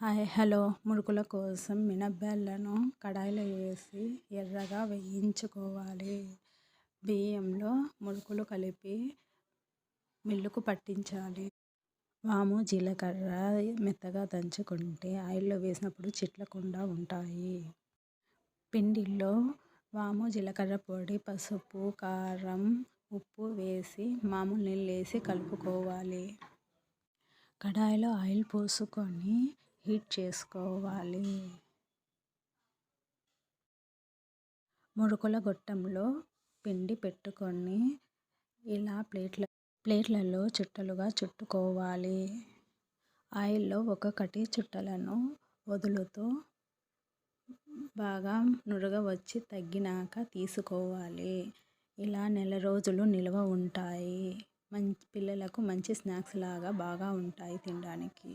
Hi hello. మురుకుల కోసం మినబ్బెల్లను కడాయిలో వేసి ఎర్రగా వేయించుకోవాలి. బియ్యంలో మురుకులు కలిపి మిల్లుకు పట్టించాలి. వాము జీలకర్ర మెత్తగా దంచుకుంటే ఆయిల్లో వేసినప్పుడు చిట్లకుండా ఉంటాయి. పిండిలో వాము జీలకర్ర పొడి పసుపు కారం ఉప్పు వేసి మామూలు నీళ్ళు వేసి కలుపుకోవాలి. కడాయిలో ఆయిల్ పోసుకొని హీట్ చేసుకోవాలి. మురుకుల గొట్టంలో పిండి పెట్టుకొని ఇలా ప్లేట్ల ప్లేట్లలో చుట్టలుగా చుట్టుకోవాలి. ఆయిల్లో ఒక్కొక్కటి చుట్టలను వదులుతూ బాగా నురగ వచ్చి తగ్గినాక తీసుకోవాలి. ఇలా నెల రోజులు నిల్వ ఉంటాయి. మంచి పిల్లలకు మంచి స్నాక్స్ లాగా బాగా ఉంటాయి తినడానికి.